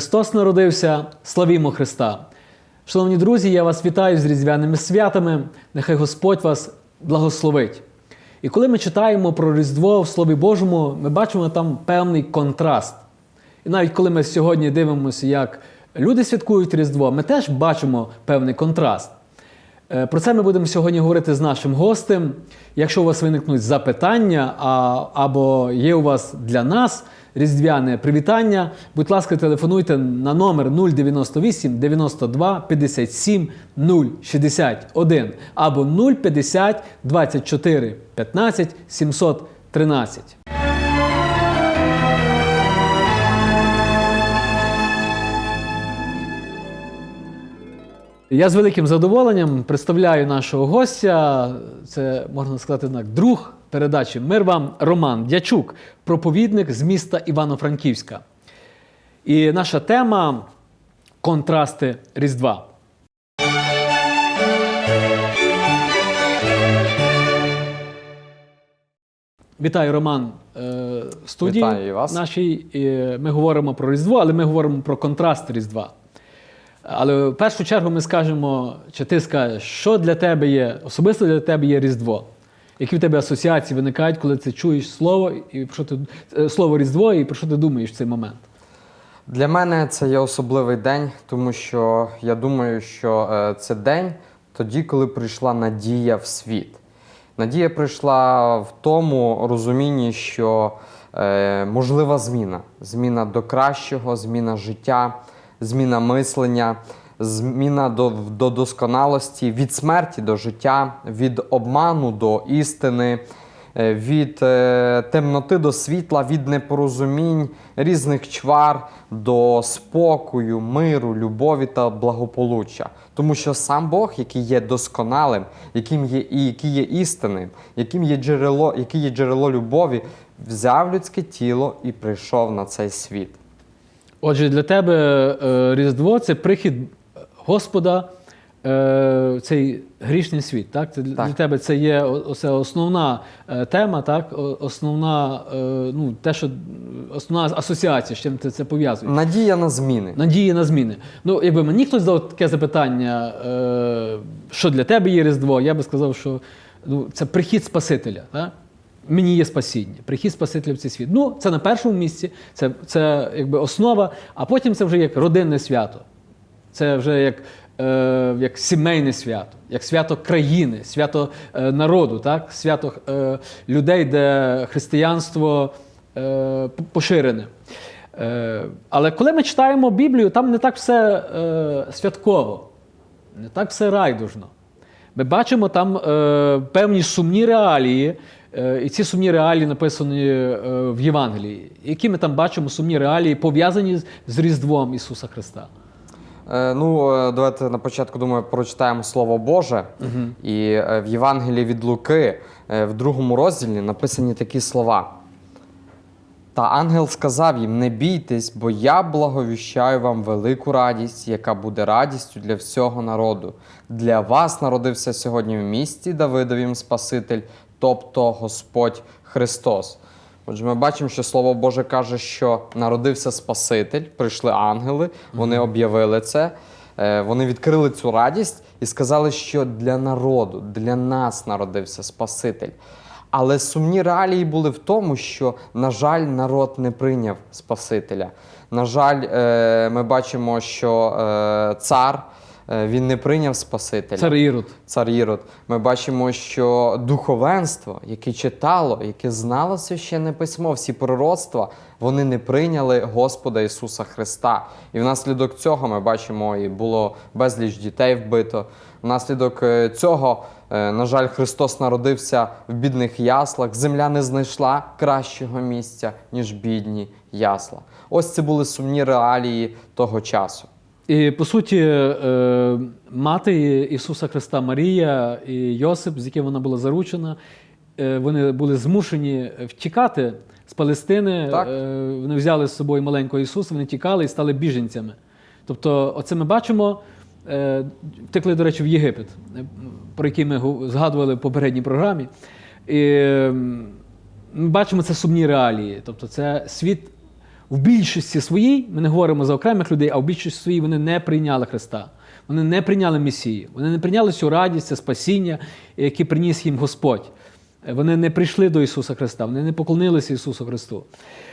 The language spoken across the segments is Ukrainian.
Христос народився, славімо Христа! Шановні друзі, я вас вітаю з різдвяними святами. Нехай Господь вас благословить. І коли ми читаємо про Різдво в Слові Божому, ми бачимо там певний контраст. І навіть коли ми сьогодні дивимося, як люди святкують Різдво, ми теж бачимо певний контраст. Е, Про це ми будемо сьогодні говорити з нашим гостем. Якщо у вас виникнуть запитання а, або є у вас для нас різдвяне привітання, будь ласка, телефонуйте на номер 098 92 57 061 або 050 24 15 713. Я з великим задоволенням представляю нашого гостя. Це можна сказати так, друг передачі Мир вам Роман Дячук, проповідник з міста Івано-Франківська. І наша тема контрасти Різдва. Вітаю, Роман, е, в студії Вітаю вас. нашій. Ми говоримо про Різдво, але ми говоримо про контраст Різдва. Але в першу чергу ми скажемо, чи ти скажеш, що для тебе є, особисто для тебе є Різдво. Які в тебе асоціації виникають, коли ти чуєш слово, і про що ти, е, слово Різдво, і про що ти думаєш в цей момент? Для мене це є особливий день, тому що я думаю, що е, це день тоді, коли прийшла надія в світ. Надія прийшла в тому розумінні, що е, можлива зміна. Зміна до кращого, зміна життя, зміна мислення, зміна до, до досконалості, від смерті до життя, від обману до істини, е, від е, темноти до світла, від непорозумінь, різних чвар до спокою, миру, любові та благополуччя. Тому що сам Бог, який є досконалим, яким є і який є істинним, яким є джерело, який є джерело любові, взяв людське тіло і прийшов на цей світ. Отже, для тебе е, Різдво це прихід Господа е, в цей грішний світ. Так? Це, Так. Для тебе це є оце основна е, тема, так? Основна, е, ну, те, що, основна асоціація, з чим ти це пов'язуєш. Надія на зміни. Надії на зміни. Ну, якби мені хтось задав таке запитання, е, що для тебе є Різдво, я би сказав, що ну, це прихід Спасителя. Так? Мені є спасіння, прихід Спасителя в цей світ. Ну, це на першому місці, це, це якби основа, а потім це вже як родинне свято. Це вже як, е, як сімейне свято, як свято країни, свято е, народу, так? свято е, людей, де християнство е, поширене. Е, але коли ми читаємо Біблію, там не так все е, святково, не так все райдужно. Ми бачимо там е, певні сумні реалії, і ці сумні реалії написані е, в Євангелії. Які ми там бачимо сумні реалії, пов'язані з, Різдвом Ісуса Христа. Е, Ну, е, давайте на початку думаю, прочитаємо Слово Боже. І е, в Євангелії від Луки, е, в другому розділі, написані такі слова. Та ангел сказав їм: Не бійтесь, бо я благовіщаю вам велику радість, яка буде радістю для всього народу. Для вас народився сьогодні в місті Давидовім Спаситель, тобто Господь Христос. Отже, ми бачимо, що Слово Боже каже, що народився Спаситель, прийшли ангели, вони об'явили це, е, вони відкрили цю радість і сказали, що для народу, для нас народився Спаситель. Але сумні реалії були в тому, що, на жаль, народ не прийняв Спасителя. На жаль, е, ми бачимо, що е, цар він не прийняв Спасителя Цар Ірод. цар Ірод. Ми бачимо, що духовенство, яке читало, яке знало священне письмо, всі пророцтва, вони не прийняли Господа Ісуса Христа. І внаслідок цього ми бачимо, і було безліч дітей вбито. Внаслідок е, цього, е, на жаль, Христос народився в бідних яслах. Земля не знайшла кращого місця, ніж бідні ясла. Ось це були сумні реалії того часу. І по суті, е, мати Ісуса Христа Марія і Йосип, з яким вона була заручена, е, вони були змушені втікати з Палестини. Так. Е, Вони взяли з собою маленького Ісуса, вони тікали і стали біженцями. Тобто, оце ми бачимо. Втекли, до речі, в Єгипет, про який ми згадували в попередній програмі. І ми бачимо це сумні реалії. Тобто, це світ в більшості своїй, ми не говоримо за окремих людей, а в більшості своїй вони не прийняли Христа. Вони не прийняли Месію. Вони не прийняли цю радість, це спасіння, яке приніс їм Господь. Е, Вони не прийшли до Ісуса Христа, вони не поклонилися Ісусу Христу.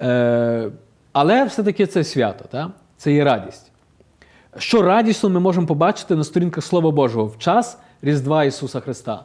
Е, але все-таки це свято, так? це є радість. Що радісно ми можемо побачити на сторінках Слова Божого в час Різдва Ісуса Христа.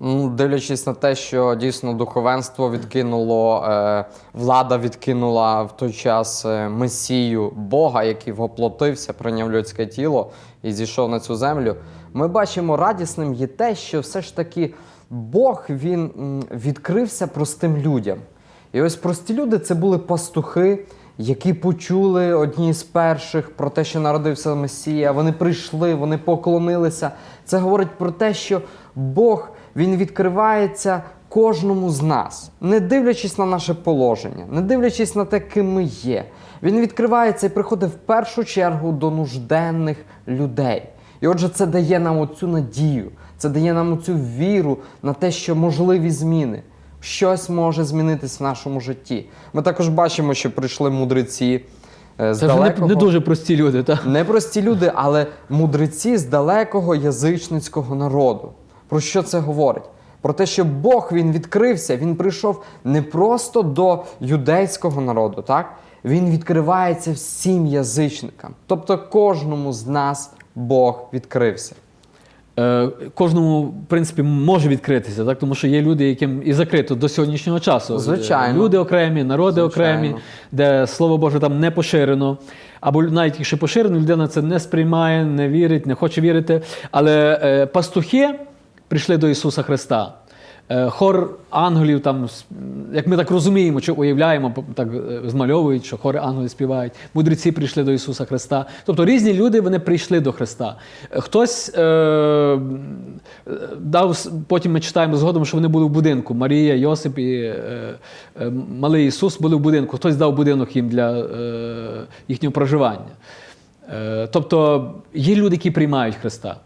Ну, дивлячись на те, що дійсно духовенство відкинуло, е, влада відкинула в той час е, месію Бога, який воплотився, прийняв людське тіло і зійшов на цю землю. Ми бачимо радісним є те, що все ж таки Бог він відкрився простим людям. І ось прості люди це були пастухи, які почули одні з перших про те, що народився Месія. Вони прийшли, вони поклонилися. Це говорить про те, що Бог він відкривається кожному з нас, не дивлячись на наше положення, не дивлячись на те, ким ми є. Він відкривається і приходить в першу чергу до нужденних людей. І отже, це дає нам оцю надію, це дає нам оцю віру на те, що можливі зміни. Щось може змінитись в нашому житті. Ми також бачимо, що прийшли мудреці е, з Це вже не, не дуже прості люди. Так? Не прості люди, але мудреці з далекого язичницького народу. Про що це говорить? Про те, що Бог він відкрився, він прийшов не просто до юдейського народу, так? Він відкривається всім язичникам. Тобто кожному з нас Бог відкрився. Е, кожному, в принципі, може відкритися, так? тому що є люди, яким і закрито до сьогоднішнього часу. Звичайно. Люди окремі, народи Звичайно. окремі, де Слово Боже там не поширено. Або навіть якщо поширено, людина це не сприймає, не вірить, не хоче вірити. Але е, пастухи прийшли до Ісуса Христа. Е, Хор ангелів, там, як ми так розуміємо, чи уявляємо, так е, змальовують, що хори ангелів співають. Мудреці прийшли до Ісуса Христа. Тобто різні люди вони прийшли до Христа. Е, Хтось е, дав, потім ми читаємо згодом, що вони були в будинку. Марія, Йосип і е, е, малий Ісус були в будинку. Хтось дав будинок їм для е, їхнього проживання. Е, тобто є люди, які приймають Христа.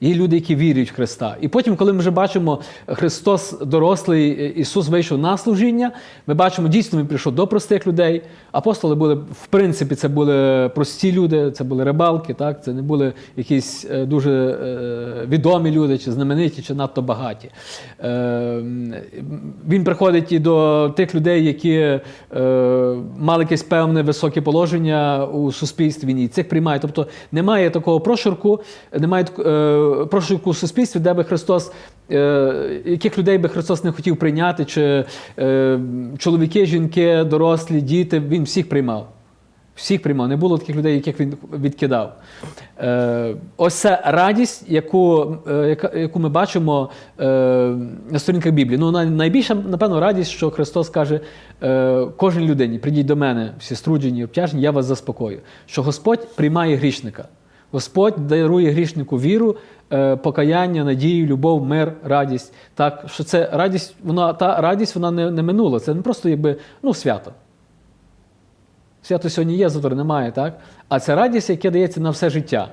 Є люди, які вірять в Христа. І потім, коли ми вже бачимо Христос дорослий, Ісус вийшов на служіння, ми бачимо, дійсно Він прийшов до простих людей. Апостоли були, в принципі, це були прості люди, це були рибалки, так? це не були якісь е, дуже е, відомі люди, чи знамениті, чи надто багаті. Е, Він приходить і до тих людей, які мали якесь певне високе положення у суспільстві, він і цих приймає. Тобто немає такого прошурку, немає так- е, у суспільстві, де би Христос, е, яких людей би Христос не хотів прийняти, чи е, чоловіки, жінки, дорослі, діти, він всіх приймав. Всіх приймав, не було таких людей, яких він відкидав. Е, ось це радість, яку, яку ми бачимо на сторінках Біблії. Ну, найбільша, напевно, радість, що Христос каже кожній людині: прийдіть до мене, всі струджені, обтяжені, я вас заспокою. Що Господь приймає грішника. Господь дарує грішнику віру, е, покаяння, надію, любов, мир, радість. Так, що це радість, вона, та радість вона не, не минула. Це не просто якби ну, свято. Свято сьогодні є, завтра немає, так? А це радість, яка дається на все життя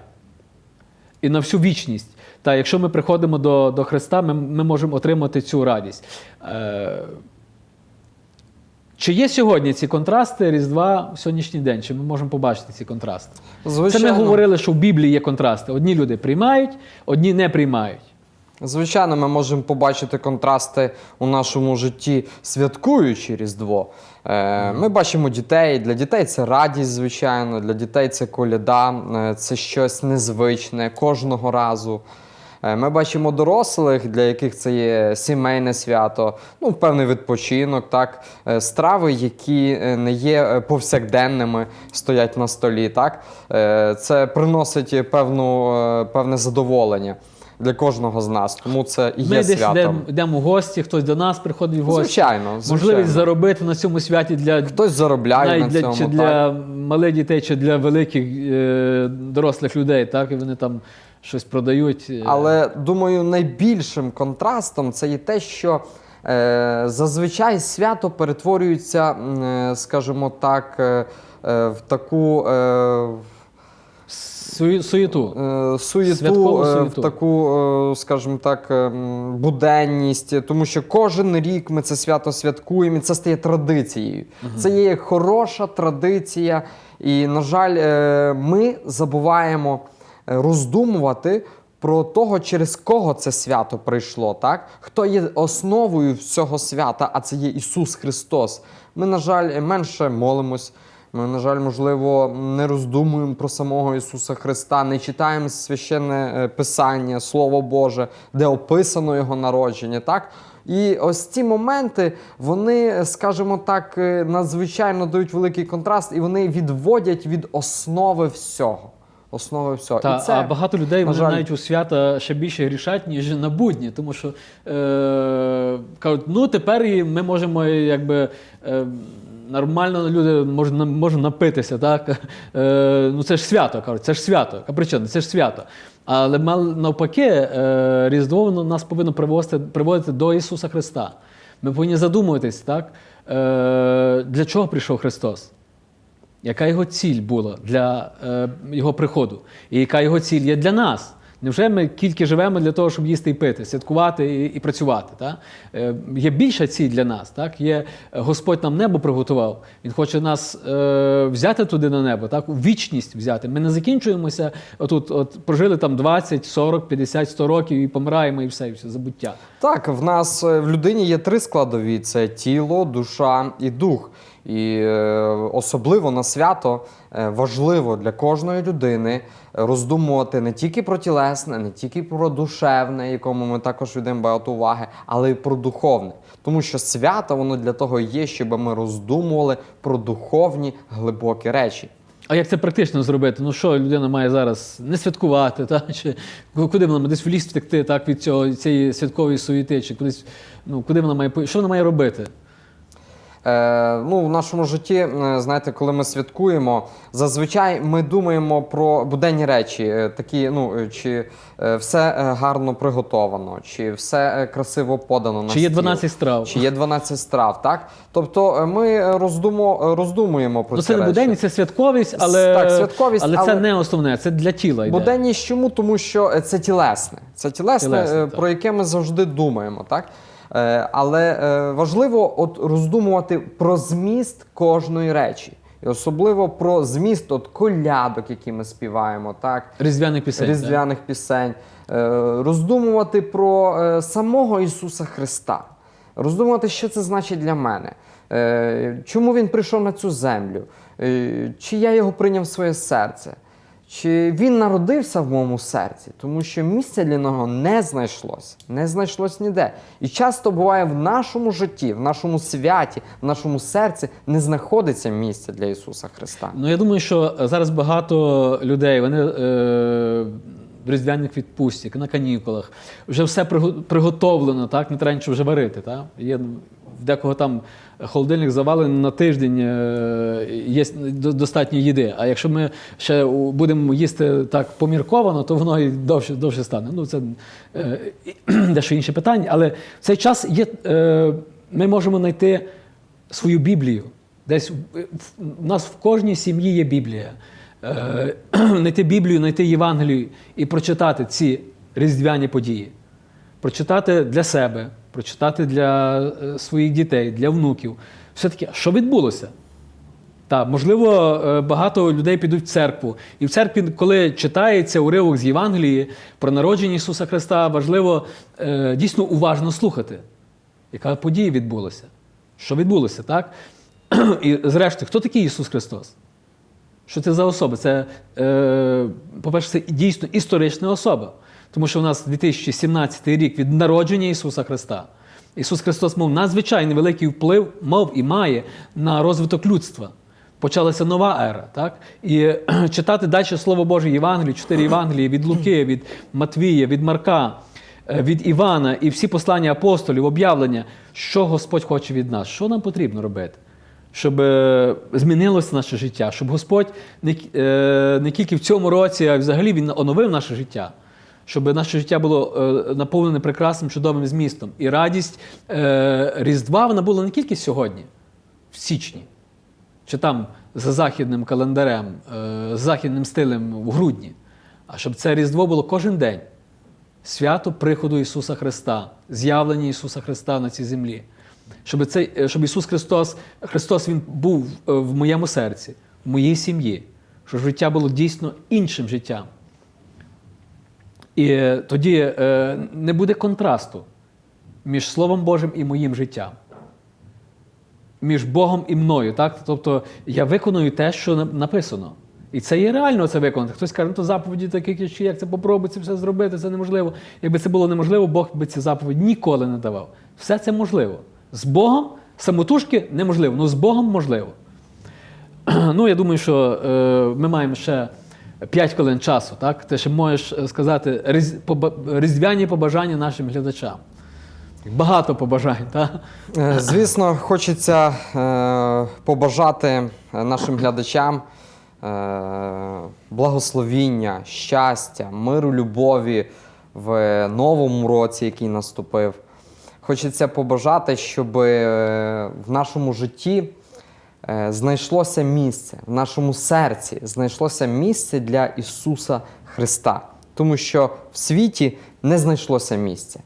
і на всю вічність. Та якщо ми приходимо до, до Христа, ми, ми можемо отримати цю радість. Е, чи є сьогодні ці контрасти Різдва в сьогоднішній день? Чи ми можемо побачити ці контрасти? Це ми говорили, що в Біблії є контрасти. Одні люди приймають, одні не приймають. Звичайно, ми можемо побачити контрасти у нашому житті, святкуючи Різдво. Е, Ми бачимо дітей. Для дітей це радість, звичайно, для дітей це коляда, е, це щось незвичне кожного разу. Е, Ми бачимо дорослих, для яких це є сімейне свято, ну, певний відпочинок, так, Е, страви, які е, не є повсякденними, стоять на столі. Так? Це приносить певну, певне задоволення для кожного з нас. Тому це і є Ми десь святом. йдемо, йдемо в гості, хтось до нас приходить в гості. Звичайно, звичайно. Можливість заробити на цьому святі для Хтось заробляє навіть на для, цьому. чи так. для малих дітей, чи для великих е, дорослих людей, так? І вони там щось продають. е. Але думаю, найбільшим контрастом це є те, що е, зазвичай свято перетворюється, е, скажімо так, е, е, в таку. Е, Сую- суєту. е, суєту, Святкову е, суєту. в таку, скажімо так, буденність, тому що кожен рік ми це свято святкуємо, і це стає традицією. Це є хороша традиція, і, на жаль, ми забуваємо роздумувати. Про того, через кого це свято прийшло, так? Хто є основою цього свята, а це є Ісус Христос. Ми, на жаль, менше молимось, ми, на жаль, можливо, не роздумуємо про самого Ісуса Христа, не читаємо священне е, Писання, Слово Боже, де описано Його народження. Так? І ось ці моменти, вони, скажімо так, е, надзвичайно дають великий контраст, і вони відводять від основи всього. Основи всього. Та, і це, а багато людей вони жаль, навіть у свята ще більше грішать, ніж на будні, тому що е, кажуть, ну тепер і ми можемо якби. Е, Нормально люди можуть можуть напитися, так? Е, ну це ж свято, кажуть, це ж свято. А при чому? Це ж свято. Але навпаки, е, Різдво нас повинно приводити, приводити до Ісуса Христа. Ми повинні задумуватись, так? Е, для чого прийшов Христос? Яка його ціль була для е, його приходу? І яка його ціль є для нас? Невже ми тільки живемо для того, щоб їсти і пити, святкувати і, і працювати? Так? Е, є більша ціль для нас. Так? Є, Господь нам небо приготував. Він хоче нас е, взяти туди на небо, так? у вічність взяти. Ми не закінчуємося, отут, от, прожили там 20, 40, 50, 100 років і помираємо, і все, і все забуття. Так, в нас е, в людині є три складові: це тіло, душа і дух. І е, особливо на свято е, важливо для кожної людини роздумувати не тільки про тілесне, не тільки про душевне, якому ми також віддаємо багато уваги, але й про духовне. Тому що свято воно для того є, щоб ми роздумували про духовні глибокі речі. А як це практично зробити? Ну що людина має зараз не святкувати, та? чи куди вона десь в ліс втекти так, від цього, цієї святкової суєти, чи кудись, ну, куди вона має що вона має робити? Е, ну, в нашому житті, е, знаєте, коли ми святкуємо, зазвичай ми думаємо про буденні речі, е, такі, ну, чи все гарно приготовано, чи все красиво подано на Чи є 12 страв? чи є 12 страв, так? Тобто ми роздумо, роздумуємо про Ну, ці це не буденність, це святковість, але, Так, святковість, але, це але- не основне, це для тіла йде. Буденність чому? Тому що це тілесне. Це тілесне, Тілесне, так. про яке ми завжди думаємо, так? Е, Але е, важливо от роздумувати про зміст кожної речі. І особливо про зміст от колядок, які ми співаємо, так? Різдвяних пісень. так? різдвяних пісень, е, роздумувати про самого Ісуса Христа, роздумувати, що це значить для мене, чому Він прийшов на цю землю, чи я його прийняв в своє серце, чи він народився в моєму серці, тому що місця для нього не знайшлось, не знайшлось ніде. І часто буває в нашому житті, в нашому святі, в нашому серці не знаходиться місця для Ісуса Христа. Ну, я думаю, що зараз багато людей, вони е, в різдвяних відпустях, на канікулах, вже все приготовлено, так? не треба нічого вже варити. Так? Є в декого там холодильник завалений на тиждень, е, є достатньо їди. А якщо ми ще будемо їсти так помірковано, то воно і довше, довше стане. Ну, це е, дещо інше питання. Але в цей час є, е, ми можемо знайти свою Біблію. Десь в нас в кожній сім'ї є Біблія. Е, знайти Біблію, знайти Євангелію і прочитати ці різдвяні події. Прочитати для себе, прочитати для е, своїх дітей, для внуків. Все-таки, що відбулося? Так, можливо, е, багато людей підуть в церкву. І в церкві, коли читається уривок з Євангелії про народження Ісуса Христа, важливо дійсно уважно слухати, яка подія відбулася, що відбулося, так? І зрештою, хто такий Ісус Христос? Що це за особа? Це, е, по-перше, це дійсно історична особа. Тому що у нас 2017 рік від народження Ісуса Христа. Ісус Христос мав надзвичайно великий вплив, мав і має на розвиток людства. Почалася нова ера. Так? І е, читати далі Слово Боже Євангелії, чотири Євангелії від Луки, від Матвія, від Марка, е, від Івана і всі послання апостолів, об'явлення, що Господь хоче від нас, що нам потрібно робити щоб е, змінилося наше життя, щоб Господь не, е, не тільки в цьому році, а взагалі Він оновив наше життя, щоб наше життя було е, наповнене прекрасним, чудовим змістом. І радість Різдва вона була не тільки сьогодні, в січні, чи там за західним календарем, е, з західним стилем в грудні. а щоб це Різдво було кожен день. Свято приходу Ісуса Христа, з'явлення Ісуса Христа на цій землі. Щоб, цей, е, щоб Ісус Христос, Христос Він був е, в моєму серці, в моїй сім'ї, щоб життя було дійсно іншим життям. І е, тоді не буде контрасту між Словом Божим і моїм життям. Між Богом і мною. Так? Тобто я виконую те, що написано. І це є реально це виконати. Хтось каже, ну то заповіді такі, чи як це попробуй це все зробити, це неможливо. Якби це було неможливо, Бог би ці заповіді ніколи не давав. Все це можливо. З Богом самотужки неможливо, але з Богом можливо. Ну, я думаю, що е, ми маємо ще 5 хвилин часу, так? Ти ще можеш е, сказати різ, різдвяні побажання нашим глядачам. Багато побажань, так? Е, Звісно, хочеться е, побажати нашим глядачам е, благословіння, щастя, миру, любові в новому році, який наступив. Хочеться побажати, щоб е, в нашому житті е, знайшлося місце, в нашому серці знайшлося місце для Ісуса Христа. Тому що в світі не знайшлося місця.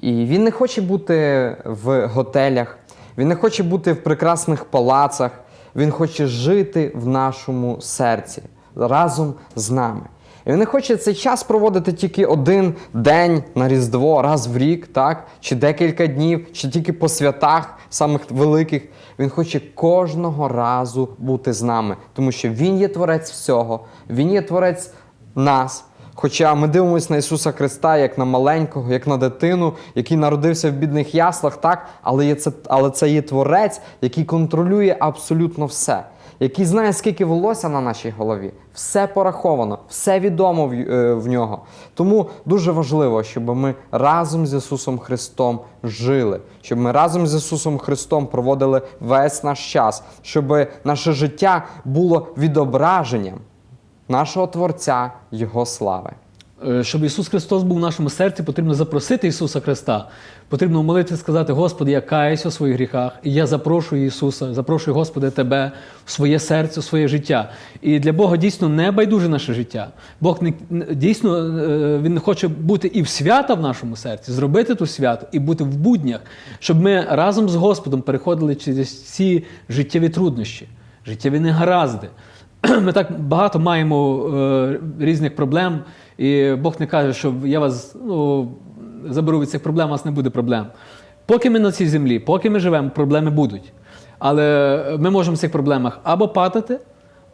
І він не хоче бути в готелях, він не хоче бути в прекрасних палацах, він хоче жити в нашому серці разом з нами. І не хоче цей час проводити тільки один день на Різдво, раз в рік, так? чи декілька днів, чи тільки по святах самих великих. Він хоче кожного разу бути з нами, тому що Він є творець всього, Він є творець нас. Хоча ми дивимося на Ісуса Христа як на маленького, як на дитину, який народився в бідних яслах, так, але, є це, але це є творець, який контролює абсолютно все, який знає, скільки волосся на нашій голові. Все пораховано, все відомо в, е, в нього. Тому дуже важливо, щоб ми разом з Ісусом Христом жили, щоб ми разом з Ісусом Христом проводили весь наш час, щоб наше життя було відображенням нашого Творця, Його слави. Е, Щоб Ісус Христос був в нашому серці, потрібно запросити Ісуса Христа. Потрібно молитися, сказати, Господи, я каюся у своїх гріхах, і я запрошую Ісуса, запрошую, Господи, Тебе в своє серце, в своє життя. І для Бога дійсно не байдуже наше життя. Бог не, дійсно е, Він хоче бути і в свята в нашому серці, зробити ту свято і бути в буднях, щоб ми разом з Господом переходили через всі життєві труднощі, життєві негаразди. Ми так багато маємо е, різних проблем, і Бог не каже, що я вас ну, заберу від цих проблем, у вас не буде проблем. Поки ми на цій землі, поки ми живемо, проблеми будуть. Але ми можемо в цих проблемах або падати,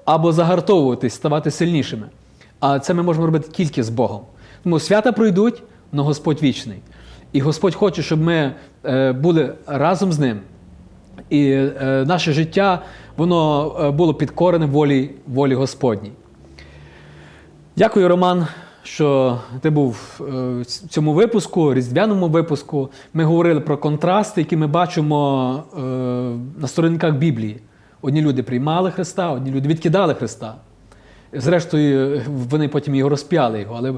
або загартовуватись, ставати сильнішими. А це ми можемо робити тільки з Богом. Тому свята пройдуть, але Господь вічний. І Господь хоче, щоб ми е, були разом з ним. І е, наше життя воно е, було підкорене волі, волі Господній. Дякую, Роман, що ти був е, в цьому випуску, різдвяному випуску. Ми говорили про контрасти, які ми бачимо е, на сторінках Біблії. Одні люди приймали Христа, одні люди відкидали Христа. Зрештою, вони потім його розп'яли його. Але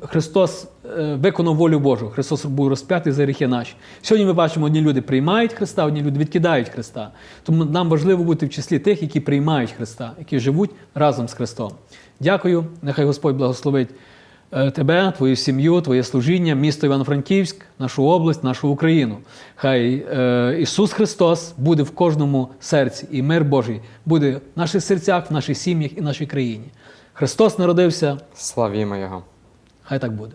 Христос виконав волю Божу. Христос був розп'ятий за гріхи наші. Сьогодні ми бачимо, одні люди приймають Христа, одні люди відкидають Христа. Тому нам важливо бути в числі тих, які приймають Христа, які живуть разом з Христом. Дякую. Нехай Господь благословить е, тебе, твою сім'ю, твоє служіння, місто Івано-Франківськ, нашу область, нашу Україну. Хай е, Ісус Христос буде в кожному серці, і мир Божий буде в наших серцях, в наших сім'ях і в нашій країні. Христос народився, Славімо Його! хай так буде.